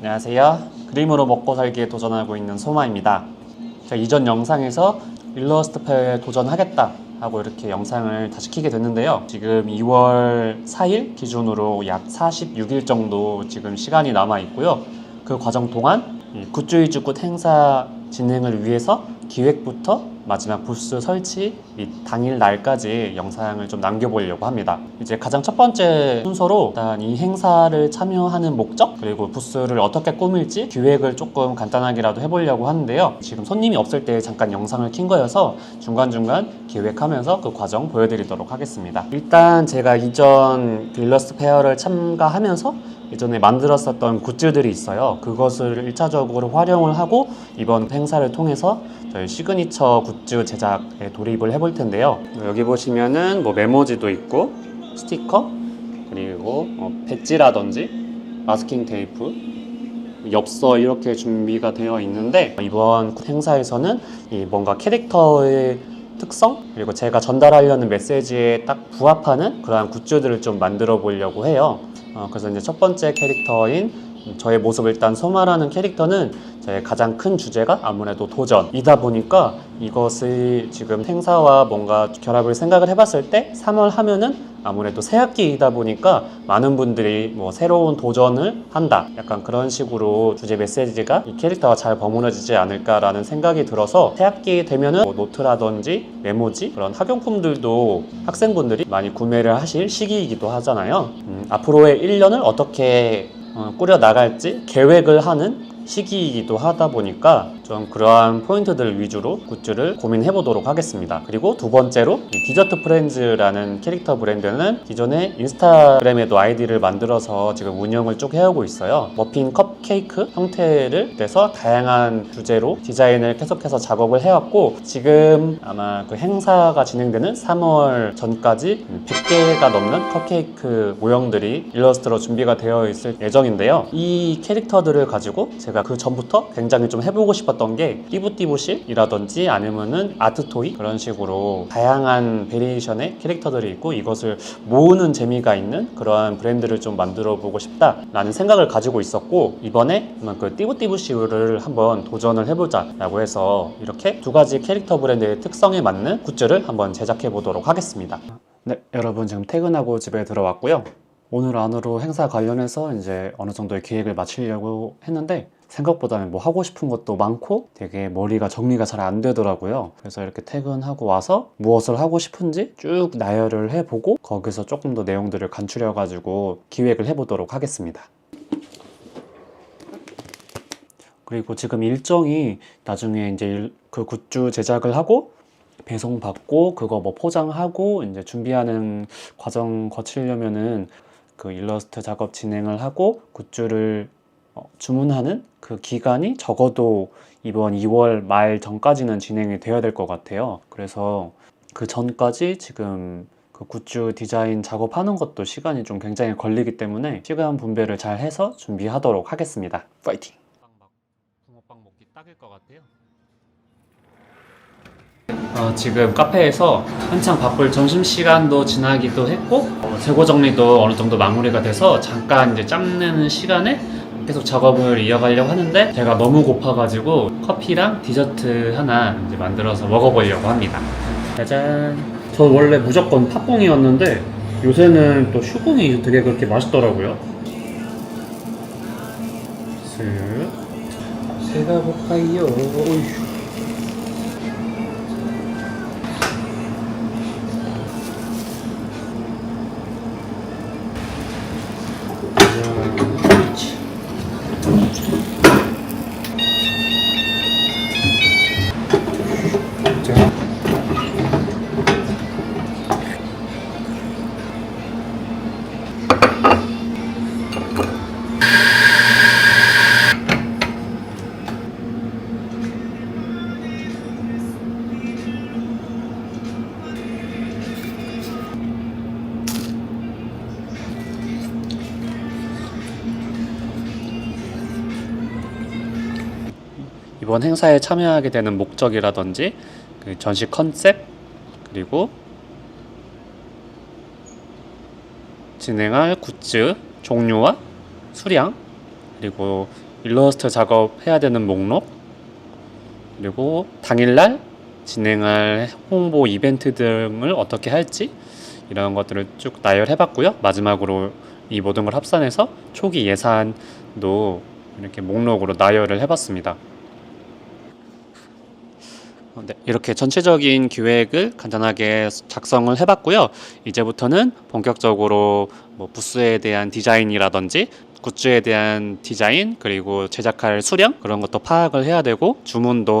안녕하세요. 그림으로 먹고 살기에 도전하고 있는 소마입니다. 제가 이전 영상에서 일러스트 페어에 도전하겠다 하고 이렇게 영상을 다 시 키게 됐는데요. 지금 2월 4일 기준으로 약 46일 정도 지금 시간이 남아 있고요. 그 과정 동안 이 굿즈 위주 굿 행사 진행을 위해서 기획부터 마지막 부스 설치 이 당일 날까지 영상을 좀 남겨보려고 합니다. 이제 가장 첫 번째 순서로 일단 이 행사를 참여하는 목적 그리고 부스를 어떻게 꾸밀지 기획을 조금 간단하게라도 해보려고 하는데요. 지금 손님이 없을 때 잠깐 영상을 킨 거여서 중간중간 기획하면서 그 과정 보여드리도록 하겠습니다. 일단 제가 이전 빌러스 페어를 참가하면서 예전에 만들었었던 굿즈들이 있어요. 그것을 1차적으로 활용을 하고 이번 행사를 통해서 저희 시그니처 굿즈 제작에 돌입을 해볼 텐데요. 여기 보시면은 뭐 메모지도 있고 스티커 그리고 뭐 배지라든지 마스킹 테이프 엽서 이렇게 준비가 되어 있는데 이번 행사에서는 이 뭔가 캐릭터의 특성 그리고 제가 전달하려는 메시지에 딱 부합하는 그러한 굿즈들을 좀 만들어 보려고 해요. 어, 그래서 이제 첫 번째 캐릭터인 저의 모습을 일단 소마라는 캐릭터는 저의 가장 큰 주제가 아무래도 도전이다 보니까 이것을 지금 행사와 뭔가 결합을 생각을 해봤을 때 3월 하면은 아무래도 새 학기이다 보니까 많은 분들이 뭐 새로운 도전을 한다. 약간 그런 식으로 주제 메시지가 이 캐릭터가 잘 버무려지지 않을까라는 생각이 들어서 새 학기 되면은 뭐 노트라든지 메모지 그런 학용품들도 학생분들이 많이 구매를 하실 시기이기도 하잖아요. 음, 앞으로의 1년을 어떻게 어, 꾸려 나갈지 계획을 하는 시기이기도 하다 보니까 좀 그러한 포인트들 위주로 굿즈를 고민해 보도록 하겠습니다. 그리고 두 번째로 이 디저트 프렌즈라는 캐릭터 브랜드는 기존에 인스타그램에도 아이디를 만들어서 지금 운영을 쭉 해오고 있어요. 머핀 컵케이크 형태를 내서 다양한 주제로 디자인을 계속해서 작업을 해왔고 지금 아마 그 행사가 진행되는 3월 전까지 100개가 넘는 컵케이크 모형들이 일러스트로 준비가 되어 있을 예정인데요. 이 캐릭터들을 가지고 제가 그 전부터 굉장히 좀 해보고 싶었던 게 띠부띠부실이라든지 아니면은 아트토이 그런 식으로 다양한 베리에이션의 캐릭터들이 있고 이것을 모으는 재미가 있는 그러한 브랜드를 좀 만들어 보고 싶다라는 생각을 가지고 있었고 이번에 그 띠부띠부실을 한번 도전을 해보자라고 해서 이렇게 두 가지 캐릭터 브랜드의 특성에 맞는 굿즈를 한번 제작해 보도록 하겠습니다. 네, 여러분 지금 퇴근하고 집에 들어왔고요. 오늘 안으로 행사 관련해서 이제 어느 정도의 기획을 마치려고 했는데 생각보다는 뭐 하고 싶은 것도 많고 되게 머리가 정리가 잘 안 되더라고요. 그래서 이렇게 퇴근하고 와서 무엇을 하고 싶은지 쭉 나열을 해보고 거기서 조금 더 내용들을 간추려가지고 기획을 해보도록 하겠습니다. 그리고 지금 일정이 나중에 이제 일- 그 굿즈 제작을 하고 배송 받고 그거 뭐 포장하고 이제 준비하는 과정 거치려면은 그 일러스트 작업 진행을 하고 굿즈를 어, 주문하는 그 기간이 적어도 이번 2월 말 전까지는 진행이 되어야 될 것 같아요. 그래서 그 전까지 지금 그 굿즈 디자인 작업하는 것도 시간이 좀 굉장히 걸리기 때문에 시간 분배를 잘 해서 준비하도록 하겠습니다. 파이팅! 붕어빵 먹기 딱일 것 같아요. 어, 지금 카페에서 한창 바쁠 점심 시간도 지나기도 했고 어, 재고 정리도 어느 정도 마무리가 돼서 잠깐 이제 짬내는 시간에 계속 작업을 이어가려고 하는데 제가 너무 고파가지고 커피랑 디저트 하나 이제 만들어서 먹어보려고 합니다. 짜잔. 저 원래 무조건 팥붕이었는데 요새는 또 슈붕이 되게 그렇게 맛있더라고요. 쓱. 제가 볼까요? 이번 행사에 참여하게 되는 목적이라든지 그 전시 컨셉 그리고 진행할 굿즈 종류와 수량 그리고 일러스트 작업해야 되는 목록 그리고 당일날 진행할 홍보 이벤트 등을 어떻게 할지 이런 것들을 쭉 나열해 봤고요. 마지막으로 이 모든 걸 합산해서 초기 예산도 이렇게 목록으로 나열을 해봤습니다. 어, 네, 이렇게 전체적인 기획을 간단하게 작성을 해봤고요. 이제부터는 본격적으로 뭐 부스에 대한 디자인이라든지 굿즈에 대한 디자인 그리고 제작할 수량 그런 것도 파악을 해야 되고 주문도 하고